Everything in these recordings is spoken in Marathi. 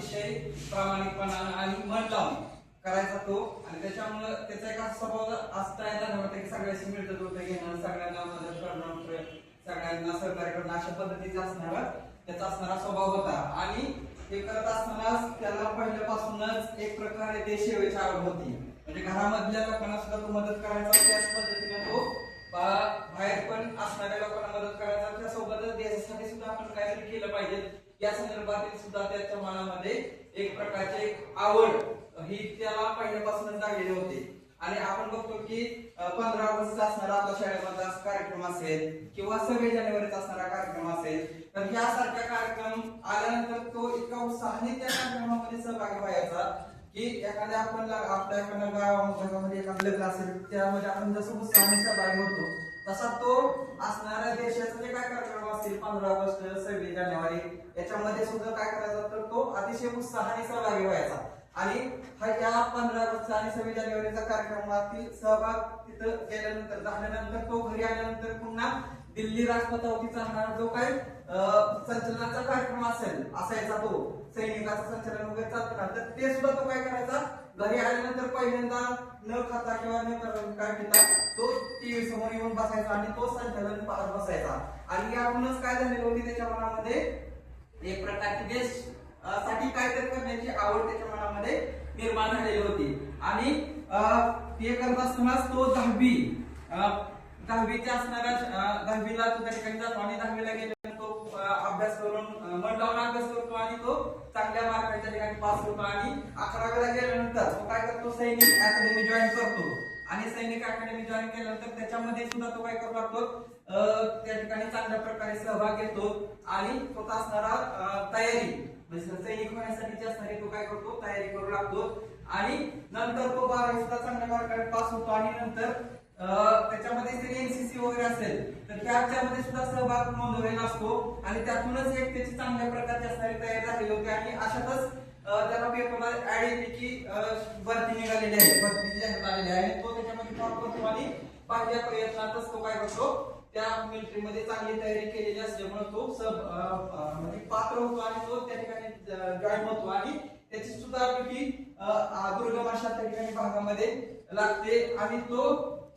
अतिशय प्रामाणिकपणानं आणि मन लावून करायचा तो. आणि त्याच्यामुळं त्याचा एक स्वभाव असता तयार झाला की सगळ्याशी मिळत होतं घेणं सगळ्यांना मदत करणं सगळ्यांना सहकार्य करणं अशा पद्धतीचा असणारा त्याचा असणारा स्वभाव होता. आणि ते करत असताना त्याला पहिल्यापासूनच एक प्रकारे ते सेवेची आवड होती. म्हणजे घरामधल्या लोकांना सुद्धा तो मदत करायचा त्याच पद्धतीने तो बा- बाहेर पण असणाऱ्या लोकांना मदत करायचा त्यासोबतच देशासाठी सुद्धा आपण काहीतरी केलं पाहिजे. या संदर्भातील सुद्धा त्याच्या मनामध्ये एक प्रकारची एक आवड ही त्याला पहिल्यापासून लागलेली होती. आणि आपण बघतो की पंधरा ऑगस्ट असणारा आपल्या शाळेमध्ये कार्यक्रम असेल किंवा सव्वीस जानेवारीचा असणारा कार्यक्रम असेल तर यासारख्या कार्यक्रम आल्यानंतर तो इतका उत्साहाने त्या कार्यक्रमामध्ये सहभागी व्हायचा की एखाद्या आपण आपल्या एखाद्या गावामध्ये एखादं लग्न असेल त्यामध्ये आपण जसं उत्साहाने सहभागी होतो तसा तो असणाऱ्या देशाचे जे काय कार्यक्रम असतील पंधरा ऑगस्ट सव्वीस जानेवारी याच्यामध्ये सुद्धा काय करायचा तर तो अतिशय उत्साहाने सहभागी व्हायचा. आणि हा या पंधरा ऑगस्ट आणि सव्वीस जानेवारीचा कार्यक्रमातील सहभाग तिथं गेल्यानंतर झाल्यानंतर तो घरी आल्यानंतर पुन्हा दिल्ली राजपथावरती चालणारा जो काय अं, संचलनाचा कार्यक्रम असेल असायचा तो सैनिकाचा संचलन वगैरे चालतो ना तर ते सुद्धा तो काय करायचा घरी आल्यानंतर पहिल्यांदा न खाता किंवा न काय पिता तो टीव्ही समोर येऊन बसायचा आणि तो संचालन पाहत बसायचा. आणि यातूनच काय झालेलं होती त्याच्या मनामध्ये? एक प्रकारची देश अं, साठी काहीतरी करण्याची आवड त्याच्या मनामध्ये निर्माण झालेली होती. आणि हे करत असतानाच तो दहावी दहावीच्या असणाऱ्या दहावीला तो त्या ठिकाणी जातो आणि दहावीला गेल्यानंतर तो अभ्यास करून अं, मन लावून अभ्यास करतो आणि तो चांगल्या मार्काच्या ठिकाणी पास होतो आणि अकरावीला गेल्यानंतर तो काय करतो? सैनिक अकॅडमी जॉईन करतो. आणि सैनिक अकॅडमी जॉईन केल्यानंतर त्याच्यामध्ये सुद्धा तो काय करू लागतो? अं, त्या ठिकाणी चांगल्या प्रकारे सहभाग घेतो आणि स्वतः असणारा तयारी. म्हणजे सैनिक होण्यासाठी असणारी तो काय करतो? तयारी करू लागतो. आणि नंतर तो बारावी सुद्धा चांगल्या मार्काने पास होतो आणि नंतर त्याच्यामध्ये जरी एनसीसी वगैरे असेल तर त्याच्यामध्ये सुद्धा सहभाग नोंदवलेला असतो. आणि त्यातूनच एक त्याची चांगल्या प्रकारची असणारी तयारी झालेली होती. आणि अशातच त्याला पेपरला ऍड येते की भरती निघालेली आहे. भरती जाहीर झालेली आहे. तो त्याच्यामध्ये फॉर्म करतो आणि पहिल्या प्रयत्नातच तो काय करतो त्या मिलिटरीमध्ये चांगली तयारी केलेली असल्यामुळे तो सब म्हणजे पात्र होतो आणि तो त्या ठिकाणी जॉईन होतो. आणि त्याची सुद्धा दुर्गम अशा त्या ठिकाणी भागामध्ये लागते. आणि तो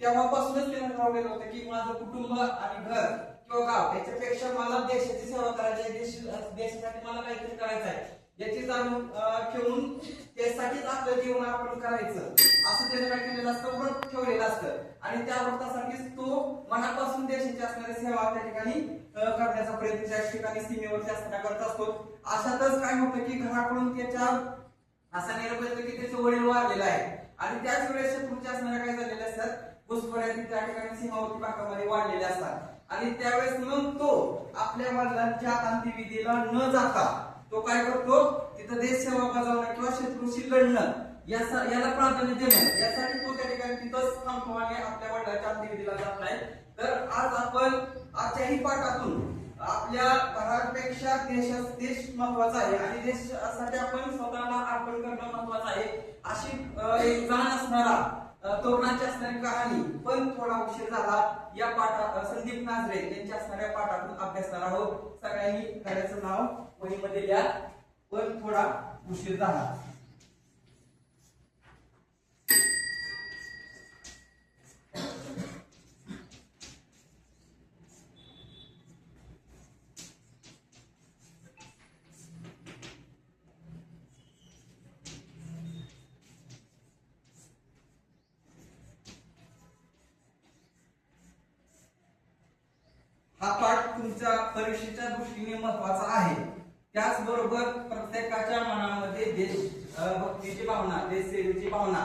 तेव्हापासूनच त्यानं ठरवलेलं होतं की माझं कुटुंब आणि घर किंवा गाव याच्यापेक्षा मला देशाची सेवा करायची आहे देश देशासाठी मला काहीतरी करायचं आहे. याची जाणून ठेवून त्यासाठीच आपलं जीवन आपण करायचं. असं त्याने काय केलेलं असतं? व्रत ठेवलेलं असतं. आणि त्या व्रतासाठीच तो मनापासून देशाची असणारी सेवा त्या ठिकाणी करण्याचा प्रयत्न त्या ठिकाणी सीमेवरती असताना करत असतो. अशातच काय होतं की घराकडून त्याच्या असा निरोप की त्याचे वडील वारलेले आहे आणि त्याच वेळेस शत्रूच्या असणाऱ्या काय झालेल्या असतात? घुसखोऱ्या त्या ठिकाणी सीमावर्ती भागामध्ये वाढलेले असतात. आणि त्यावेळेस मग तो आपल्या वडिलांच्या अंतिविधीला न जाता तो काय करतो? तिथं देश सेवा बजावणं किंवा शत्रूशी लढणं याला प्राधान्य देणं. यासाठी तो त्या ठिकाणी तिथंच थांबतो आणि आपल्या वडिलांच्या अंतिविधीला जात नाही तर आज आपण आजच्याही पाठातून आपल्या घरापेक्षा देश देश महत्त्वाचा आहे आणि देशासाठी आपण स्वतःला अर्पण करणं महत्वाचं आहे. अशी एक जाण असणारा तरुणाची असणारी कहाणी पण थोडा उशीर झाला. या पाठा संदीप नाझरे यांच्या असणाऱ्या पाठातून अभ्यासणार आहोत. सगळ्यांनी त्याचं नाव वहीमध्ये लिहा. पण थोडा उशीर झाला. तुमच्या परीक्षेच्या दृष्टीने महत्त्वाचा आहे. त्याचबरोबर प्रत्येकाच्या मनामध्ये देश भक्तीची भावना देश सेवेची भावना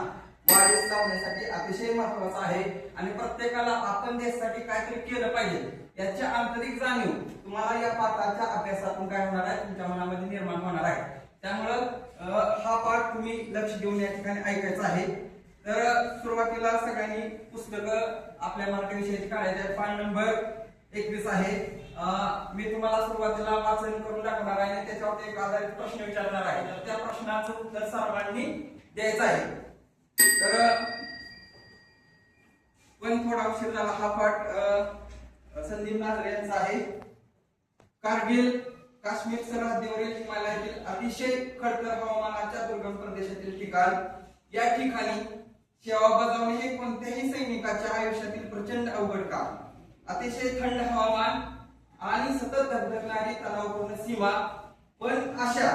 वाढीस लावण्यासाठी अतिशय महत्त्वाचा आहे. आणि प्रत्येकाला आपण देशासाठी काहीतरी केलं पाहिजे याची आंतरिक जाणीव तुम्हाला या पाठाच्या अभ्यासातून काय होणार आहे तुमच्या मनामध्ये निर्माण होणार आहे. त्यामुळं हा पाठ तुम्ही लक्ष देऊन या ठिकाणी ऐकायचा आहे. तर सुरुवातीला सगळ्यांनी पुस्तकं आपल्या मराठी विषयाची काढायचे पान नंबर एकवीस आहे. मी तुम्हाला सुरुवातीला वाचन करून दाखवणार आहे आणि त्याच्यावर एक आधारित प्रश्न विचारणार आहे. तर त्या प्रश्नाचं उत्तर सर्वांनी द्यायचं आहे. तर पण थोडा उशीर झाला. हा पाठ संदीप नाजरे यांचा आहे. कारगिल काश्मीर सरहद्दीवरील हिमालयातील अतिशय खडतर हवामानाच्या दुर्गम प्रदेशातील ठिकाण. या ठिकाणी सेवा बजावणे हे कोणत्याही सैनिकाच्या आयुष्यातील प्रचंड अवघड काम. अतिशय थंड हवामान आणि सतत धगधगणारी तणावपूर्ण सीमा. पण अशा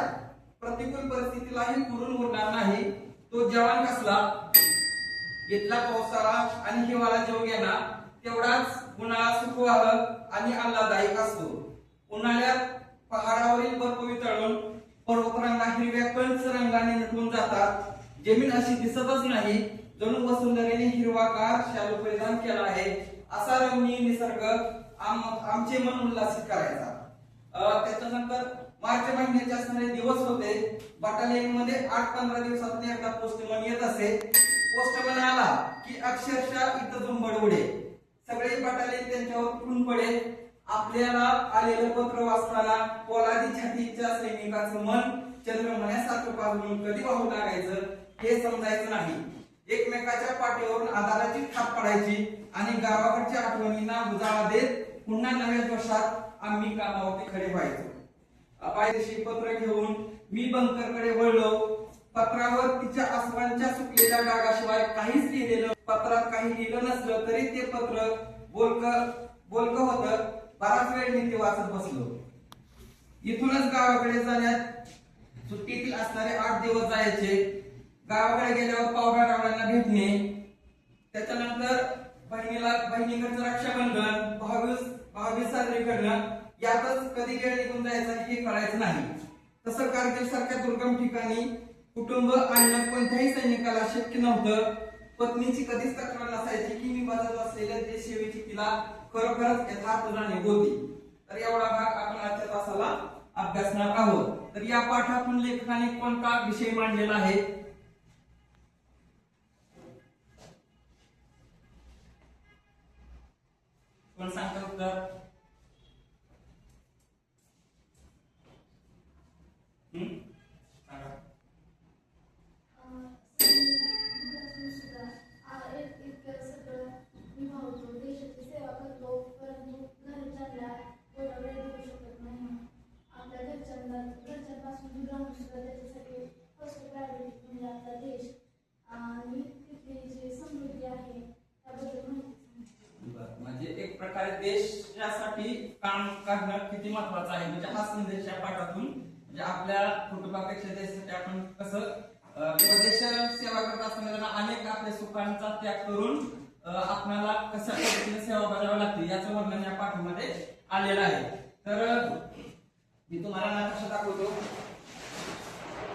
प्रतिकूल परिस्थितीलाही पुरून उरणार नाही. तो जवान कसला? इथला पावसाळा आणि हिवाळा जेव घेणार तेवढाच उन्हाळा सुखवाह आणि आल्हादायक असतो. उन्हाळ्यात पहाडावरील बर्फ वितळून पर्वतरांगा हिरव्या कंच रंगाने नटून जातात. जमीन अशी दिसतच नाही जणू वसुंधरेने हिरवागार शालू परिधान केला आहे. असा रमणीय निसर्ग आमचे मन उल्हासित करायचा त्याच्यानंतर मार्च महिन्याचे असणारे दिवस होते. बटालियनमध्ये आठ पंधरा दिवसात एकदा पोस्टमन येत असे. पोस्टमन आला की अक्षरशः इथं झुंबड उडे. सगळे बटालियन त्यांच्यावर तुटून पडे. आपल्याला आलेलं पत्र वाचताना पोलादी छातीच्या सैनिकाचं मन चंद्रमण्यासारखं पाजून कधी वाहू लागायचं हे समजायचं नाही. एकमेकाच्या पाठीवरून आधाराची थाप पडायची आणि गावाकडच्या आठवणींना उजाळा देत पुन्हा नव्या जोशात आम्ही कामावरती खडे व्हायचो. पायदेशी पत्र घेऊन मी बंकरकडे वळलो. पत्रावर तिच्या अस्वांच्या सुटलेल्या डागाशिवाय काहीच लिहिलेलं पत्रात काही लिहिलं नसलं तरी ते पत्र बोलक बोलक होत. बराच वेळ मी ते वाचत बसलो. इथूनच गावाकडे जाण्यात सुट्टीतील असणारे आठ दिवस जायचे. गावाकडे गेल्यावर पावरा रावणांना भेटणे. त्याच्यानंतर बहिणीला बहिणीकडचं रक्षाबंधन भावीस भावीस साजरी करणं यातच कधी वेळ निघून जायचा हे कळायचं नाही. तसं कारगिल सारख्या दुर्गम ठिकाणी कुटुंब आणणं कोणत्याही सैनिकाला शक्य नव्हतं. पत्नीची कधीच तक्रार नसायची की मी बजावत असलेल्या देश सेवेची तिला खरोखरच यथार्थ जाणीव होती तर एवढा भाग आपण आजच्या तासाला अभ्यासणार आहोत. तर या पाठातून लेखकाने कोणता विषय मांडलेला आहे? कोण देशासाठी काम करणं किती महत्वाचं आहे? म्हणजे हा संदेश या पाठातून म्हणजे आपल्या कुटुंबापेक्षा देशासाठी आपण कसं देश सेवा करत असताना अनेक आपल्या सुखांचा त्याग करून अं, आपल्याला कशा पद्धतीने सेवा बजावावी लागते याचं वर्णन या पाठामध्ये आलेलं आहे. तर मी तुम्हाला नकाशा दाखवतो.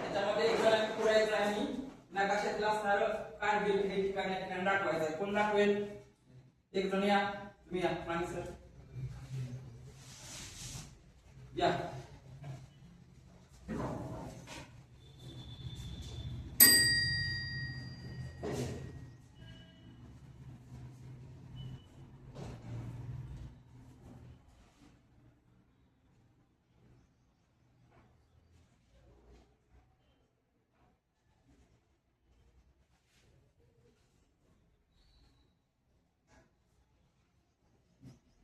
त्याच्यामध्ये एक जण पुढे आणि नकाशातलं असणार कारगिल हे ठिकाणी दाखवायचं आहे. कोण दाखवेल? एक जण या. तुम्ही या माणिक सर या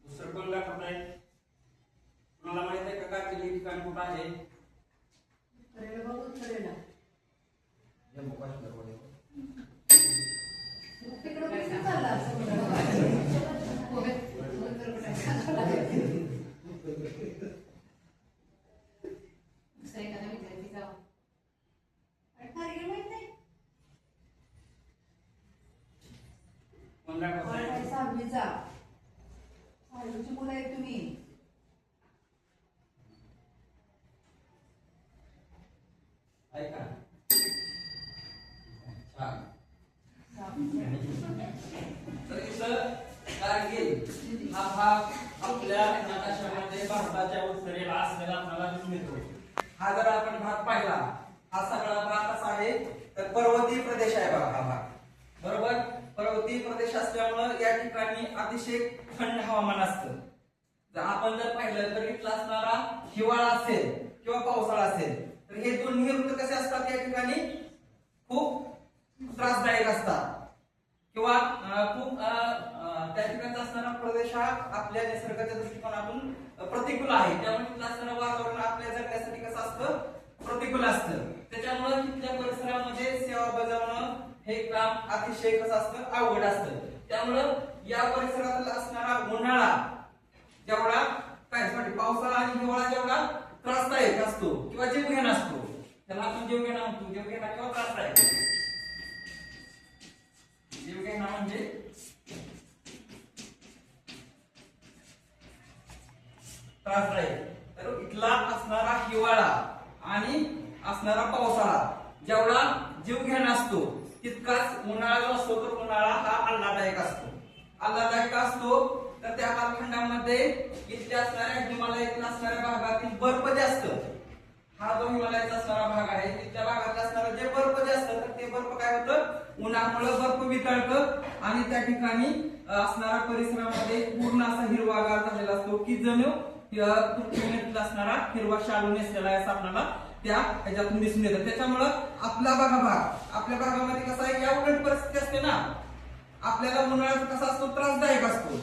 दुसरं कोण दाखवत आहे तुम्हाला माहीत आहे का कारगिल हे ठिकाण कुठं आहे करेला बघून करेला जम्मू काश्मीरमध्ये तिकडं कसं चाललं असं होय. उत्तर प्रदेश. दुसऱ्या एखाद्या विद्यार्थी जावा. अरे कारगिल माहीत नाही? कोण दाखवत कोण आहे आहे सहावीचा? सहावीची मुलं आहे तुम्ही ऐका छान तर इथं कारगिल हा भाग आपल्या नकाशामध्ये भारताच्या उत्तरेला असलेला येतो हा जर आपण भाग पाहिला. हा सगळा भाग कसा आहे? तर पर्वतीय प्रदेश आहे बघा हा भाग. बरोबर? पर्वतीय प्रदेश असल्यामुळं या ठिकाणी अतिशय थंड हवामान असतं. जर आपण जर पाहिलं तर इथला असणारा हिवाळा असेल किंवा पावसाळा असेल तर हे दोन्ही ऋतू कसे असतात या ठिकाणी? खूप त्रासदायक असतात. किंवा खूप त्या ठिकाणचा असणारा प्रदेश हा आपल्या निसर्गाच्या दृष्टिकोनातून प्रतिकूल आहे. त्यामुळे तिथलं असणारं वातावरण आपल्या जगण्यासाठी कसं असतं? प्रतिकूल असतं. त्याच्यामुळे तिथल्या परिसरामध्ये सेवा बजावणं हे काम अतिशय कसं असतं? अवघड असतं. त्यामुळं या परिसरात असणारा उन्हाळा जेवढा काय सॉरी पावसाळा आणि हिवाळा जेवढा त्रासदायक असतो किंवा जीवघेणा असतो. त्याला आपण जीवघेणा म्हणतो. जीवघेणा किंवा त्रासदायक. जीवघेणा म्हणजे त्रासदायक तर इथला असणारा हिवाळा आणि असणारा पावसाळा जेवढा जीवघेणा असतो तितकाच उन्हाळा जो असतो तर उन्हाळा हा आल्हाददायक असतो. आल्हाददायक असतो तर त्या कालखंडामध्ये इथल्या असणाऱ्या हिमालयातील असणाऱ्या भागातील बर्फ जास्त हा जो हिमालयाचा असणारा भाग आहे तिथल्या भागात असणारं जे बर्फ जास्त तर ते बर्फ काय होतं? उन्हामुळे बर्फ वितळतं आणि त्या ठिकाणी असणारा परिसरामध्ये पूर्ण असा हिरवागार झालेला असतो की जणू अं, असणारा हिरवा शालू नेसलेला आहे असं आपल्याला त्या ह्याच्यातून दिसून येतं. त्याच्यामुळं आपला भागा भाग आपल्या भागामध्ये कसा आहे या उलट परिस्थिती असते ना आपल्याला उन्हाळ्यात कसा असतो त्रासदायक असतो.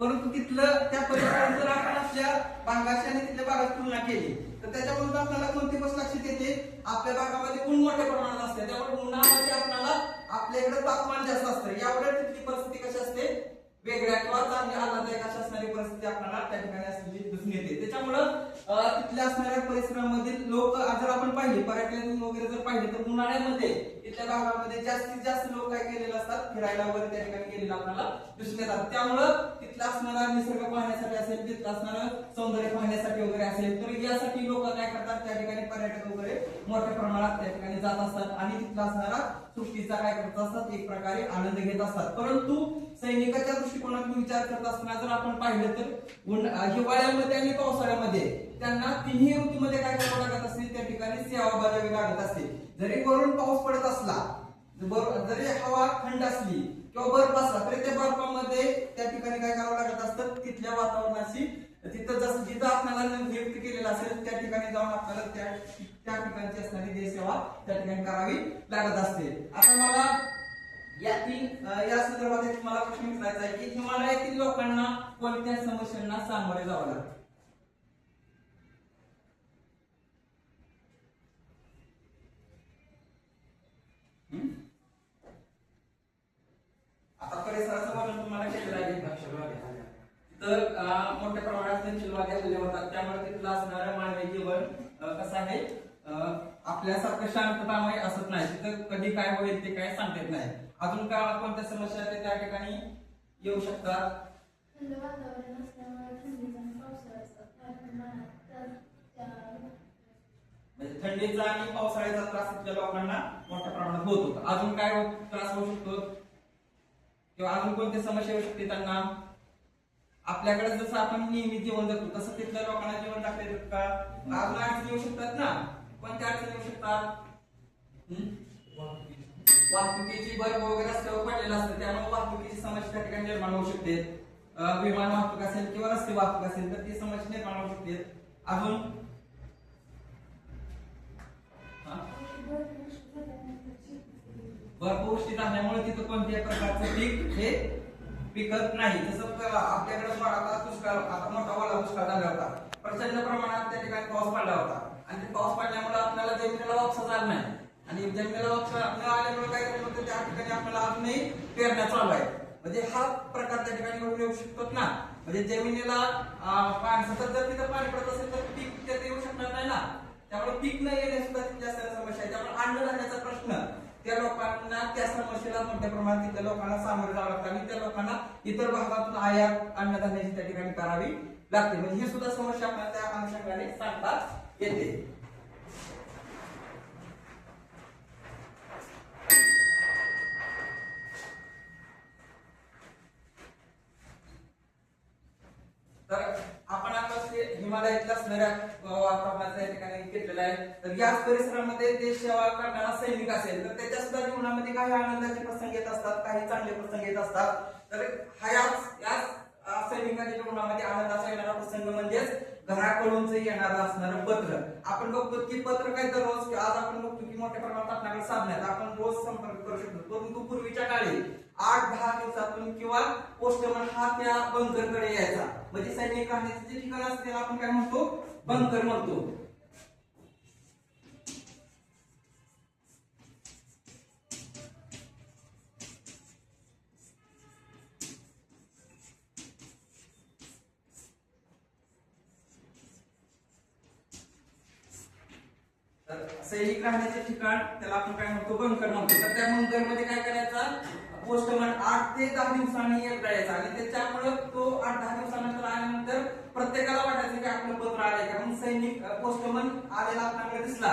परंतु तिथलं त्या परिसरात जर आपण आपल्या भागाशी आणि तिथल्या भागात तुलना केली तर त्याच्यामधून आपल्याला कोणती गोष्ट लक्षात येते? आपल्या भागामध्ये ऊन मोठ्या प्रमाणात असते. त्यामुळे उन्हाळ्यामध्ये आपल्याला आपल्याकडे तापमान जास्त असतं. यामुळे तिथली परिस्थिती कशी असते? वेगळ्या किंवा चांगली आल्हादायक अशी असणारी परिस्थिती आपल्याला त्या ठिकाणी असलेली दिसून येते. त्याच्यामुळं तिथल्या असणाऱ्या परिसरामधील लोक जर आपण पाहिले पर्यटन वगैरे जर पाहिले तर उन्हाळ्यामध्ये इथल्या भागामध्ये जास्तीत जास्त लोक काय केलेले असतात फिरायला वगैरे त्या ठिकाणी गेलेलं आपल्याला दिसून येतात. त्यामुळं तिथला असणारा निसर्ग पाहण्यासाठी असेल तिथलं असणारं सौंदर्य पाहण्यासाठी वगैरे असेल तर यासाठी लोक काय करतात त्या ठिकाणी पर्यटक वगैरे मोठ्या प्रमाणात त्या ठिकाणी जात असतात. आणि तिथला असणारा सुट्टीचा काय करत असतात एक प्रकारे आनंद घेत असतात. परंतु सैनिकाच्या दृष्टिकोनातून विचार करत असताना जर आपण पाहिलं तर हिवाळ्यामध्ये आणि पावसाळ्यामध्ये त्यांना तिन्ही ऋतूमध्ये काय करावं लागत असते त्या ठिकाणी सेवा बजावी लागत असते जरी वरून पाऊस पडत असला जरी हवा थंड असली किंवा बर्फ असला तरी त्या बर्फामध्ये त्या ठिकाणी काय करावं लागत असतं? तिथल्या वातावरणाशी तिथं जसं जिथं आपल्याला नियुक्त केलेलं असेल त्या ठिकाणी जाऊन आपल्याला त्या त्या ठिकाणची असणारी देश सेवा त्या ठिकाणी करावी लागत असते. आता मला या तीन या संदर्भात तुम्हाला प्रश्न विचारायचा आहे की हिमालयातील लोकांना कोणत्या समस्यांना सामोरे जावं लागतं आता परिसराचं वर्णन तुम्हाला केलेलं आहे तर मोठ्या प्रमाणात नक्षलवादी दिल्या होतात. त्यामुळे तिथलं असणारं मानवी जीवन कसं आहे? आपल्यासारखं शांततामय असत नाही. तिथं कधी काय होईल ते काय सांगता येत नाही. अजून काय कोणत्या समस्या ते त्या ठिकाणी येऊ शकतात? थंड वातावरण असल्यामुळे थंडीचा आणि पावसाळ्याचा त्या- म्हणजे थंडीचा आणि पावसाळ्याचा त्रास तिथल्या लोकांना मोठ्या प्रमाणात होत होता. अजून काय हो- त्रास होऊ शकतो? किंवा अजून कोणती समस्या येऊ शकते त्यांना? आपल्याकडे जसं आपण नेहमी जीवन जगतो तसं तिथल्या लोकांना जगता येतं का? अजून अडचणी येऊ शकतात ना? कोणत्या अडचणी येऊ शकतात? हम्म? वाहतुकीची बर्फ वगैरे रस्त्यावर पडलेलं असतं त्यामुळे वाहतुकीची समस्या त्या ठिकाणी निर्माण होऊ शकते. विमान वाहतूक असेल किंवा रस्ते वाहतूक असेल तर ती समस्या निर्माण होऊ शकते. अजून? भरपूर झाल्यानंतर बर्फवृष्टी झाल्यामुळे तिथं कोणत्याही प्रकारचं पीक हे पिकत नाही. जसं आपल्याकडे प- आता दुष्काळ आता मोठा वाला दुष्काळ झाला होता. प्रचंड प्रमाणात त्या ठिकाणी पाऊस पडला होता. आणि ते पाऊस पडल्यामुळे आपल्याला जमिनीला वापसा झाला नाही आणि जमिनीला आपल्याला आल्यामुळे काय झालं होतं त्या ठिकाणी आपल्याला अजूनही पेरण्या चालू आहे म्हणजे हा प्रकार त्या ठिकाणी घडून येऊ शकतो ना म्हणजे जमिनीला पाणी सतत जर तिथं पाणी पडत असेल तर पीक त्यात येऊ शकणार नाही ना. त्यामुळे पीक न येणे सुद्धा जास्त समस्या आहे त्यामुळे अन्नधान्याचा प्रश्न त्या लोकांना त्या समस्येला मोठ्या प्रमाणात तिथल्या लोकांना सामोरे जावं लागतं आणि त्या लोकांना इतर भागातून आयात अन्नधान्याची त्या ठिकाणी करावी लागते. म्हणजे ही सुद्धा समस्या आपल्याला त्या अनुषंगाने सांगता येते. असणाऱ्या अ, या ठिकाणी घेतलेला आहे. तर याच परिसरामध्ये देश सेवा करणारा सैनिक असेल तर त्याच्या सुद्धा जीवनामध्ये काही आनंदाचे प्रसंग येत असतात काही चांगले प्रसंग येत असतात. तर हा याच याच सैनिकांच्या जीवनामध्ये आनंदाचा येणारा प्रसंग म्हणजेच घराकडून येणारं असणारं पत्र. आपण बघतो की पत्र काय दररोज आज आपण बघतो की मोठ्या प्रमाणात आपल्याकडे साधण्यात आपण रोज संपर्क करू शकतो. परंतु पूर्वीच्या काळी आठ दहा दिवसातून किंवा पोस्टमन हा त्या बंकरकडे यायचा. म्हणजे सैनिक राहण्याचं जे ठिकाण असते त्याला आपण काय म्हणतो? बंकर म्हणतो. सैनिक राहण्याचे ठिकाण त्याला आपण काय म्हणतो बंकर म्हणतो. तर त्या बंकरमध्ये काय करायचा? पोस्टमन आठ ते दहा दिवसांनी येत राहायचा. आणि त्याच्यामुळे तो आठ दहा दिवसानंतर आल्यानंतर प्रत्येकाला वाटायचं की आपलं पत्र आलंय. का सैनिक पोस्टमन आलेला आपल्याकडे दिसला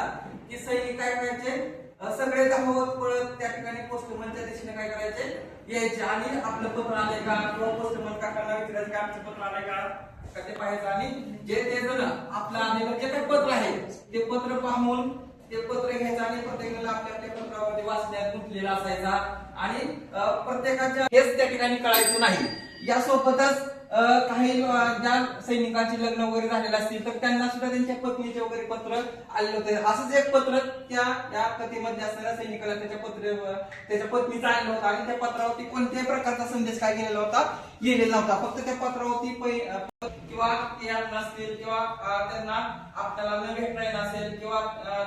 की सैनिक काय करायचे? सगळे धावत पळत त्या ठिकाणी पोस्टमनच्या दिशेने काय करायचे? यायचे. आणि आपलं पत्र आलंय का? किंवा पोस्टमन काकांना विचारायचं की आमचं पत्र आलंय का ते पाहायचं? आणि जे ते जण आपलं आलेलं जे काही पत्र आहे ते पत्र पाहून ते पत्र घ्यायचं आणि प्रत्येकाला आपल्या आपल्या पत्रावरती वाचण्यात गुंतलेला असायचा. आणि प्रत्येकाच्या हेच त्या ठिकाणी कळायचं नाही. यासोबतच काही ज्या सैनिकांचे लग्न वगैरे झालेले असतील तर त्यांना सुद्धा त्यांच्या पत्नीचे वगैरे पत्र आलेलं होतं. असंच एक पत्र त्या या कथेमध्ये असणाऱ्या सैनिकाला त्याच्या पत्र त्याच्या पत्नीचं आलेलं होतं. आणि त्या पत्रावरती कोणत्याही प्रकारचा संदेश काय गेलेला होता? गेलेला होता फक्त त्या पत्रावरती किंवा ते यांना असतील किंवा त्यांना आपल्याला न भेटता येणं असेल किंवा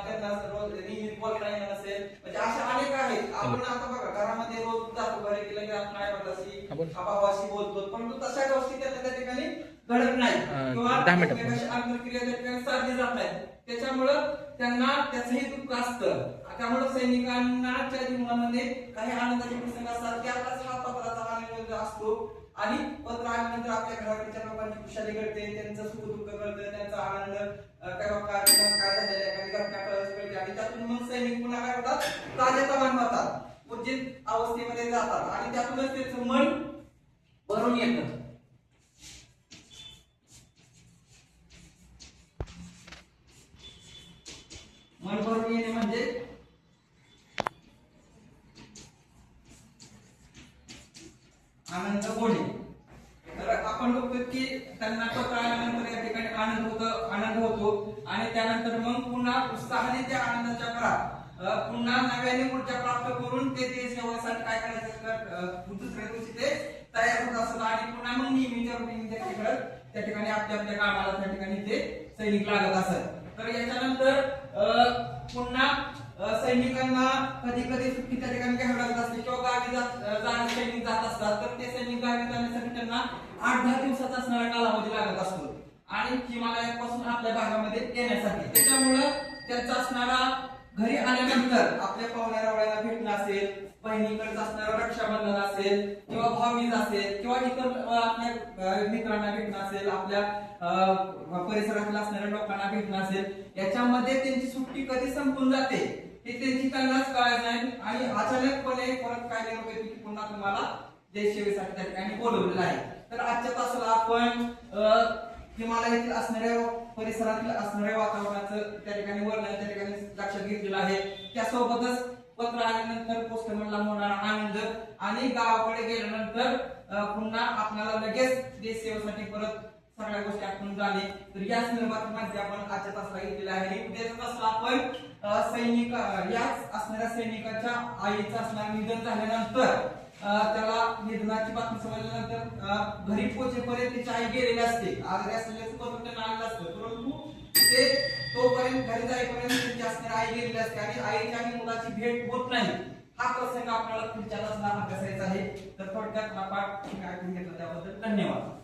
त्यांना रोज नियमित बोलता येणं नसेल म्हणजे अशा अनेक आहेत. आपण आता बघा घरामध्ये रोज जातो घरी गेलं की आपण आई भावाशी बोलतो. परंतु तशा गोष्टी त्या त्या ठिकाणी घडत नाही किंवा आंतरक्रिया त्या ठिकाणी साधली जात नाही त्याच्यामुळं त्यांना त्याचंही दुःख असतं. त्यामुळे सैनिकांच्या जीवनामध्ये काही आनंदाचे प्रसंग असतात. त्यातच हा पत्राचा आनंद असतो आणि पत्र आल्यानंतर आपल्या घराकडच्या लोकांची खुशाली घडते त्यांचं सुख दुःख कळतं त्यांचा आनंद काय बाबा काय झालेलं आहे घटना कळत कळते आणि त्यातून मग सैनिक पुन्हा काय होतात? ताजेतवान होतात. उर्जित अवस्थेमध्ये जातात. आणि त्यातूनच त्याचं मन भरून येतं. मन भरून येणे म्हणजे आनंद होणे तर आपण बघतो की त्यांना पत्र आल्यानंतर या ठिकाणी आनंद होतो आनंद होतो. आणि त्यानंतर मग पुन्हा उत्साहाने त्या आनंदाच्या भरात पुन्हा नव्याने ऊर्जा प्राप्त करून ते ते सेवेसाठी काय करायचं तर दुसऱ्या दिवशी ते तयार होत असतात. आणि पुन्हा मग नेहमीच्या रुटीन त्या ठिकाणी त्या ठिकाणी आपल्या आपल्या कामाला त्या ठिकाणी ते सैनिक लागत असत. तर याच्यानंतर पुन्हा सैनिकांना कधी कधी सुट्टी त्या ठिकाणी घ्यावी लागत असते किंवा गावी जात जाणारे सैनिक जात असतात तर ते सैनिक गावी जाण्यासाठी त्यांना आठ दहा दिवसाचा स्नान कालावधी लागत असतो. आणि हिमालयापासून आपल्या भागामध्ये येण्यासाठी. त्याच्यामुळं त्यांचा असणारा घरी आल्यानंतर आपल्या पाहुण्या रावळ्याला भेटणं असेल बहिणीकडचं असणारं रक्षाबंधन असेल किंवा भावीज असेल किंवा इतर आपल्या मित्रांना भेटणं असेल आपल्या अं, असणाऱ्या लोकांना भेटणं असेल याच्यामध्ये त्यांची सुट्टी कधी संपून जाते? हे त्यांची त्यांनाच कळायचं नाही आणि अचानकपणे परत काय निरोप पुन्हा तुम्हाला देश सेवेसाठी त्या ठिकाणी बोलवलेलं आहे. तर आजच्या तासाला आपण हिमालयातील असणाऱ्या परिसरातील असणाऱ्या वातावरणाचं त्या ठिकाणी वर्णन त्या ठिकाणी लक्षात घेतलेलं आहे. त्यासोबतच पत्र आल्यानंतर पोस्टमनला होणारा आनंद. आणि गावाकडे गेल्यानंतर पुन्हा आपल्याला लगेच देश सेवेसाठी परत सगळ्या गोष्टी आपण जाणे तर या संदर्भात माहिती आपण आजच्या तासाला घेतलेली आहे. उद्याचा तासला आपण सैनिक याच असणाऱ्या सैनिकाच्या आईचं असणार निधन झाल्यानंतर त्याला निधनाची बातमी समजल्यानंतर घरी पोहोचेपर्यंत त्याची आई गेलेली असते. आजारी असलेल्याचं पत्र त्यांना आणलं असतं. परंतु ते तोपर्यंत घरी जाईपर्यंत त्यांची असणारी आई गेलेली असते आणि आईच्या आणि मुलाची भेट होत नाही. हा प्रसंग आपल्याला पुढच्या तासला अभ्यासायचा आहे. तर थोडक्यात हा पाठ ऐकून घेतला त्याबद्दल धन्यवाद.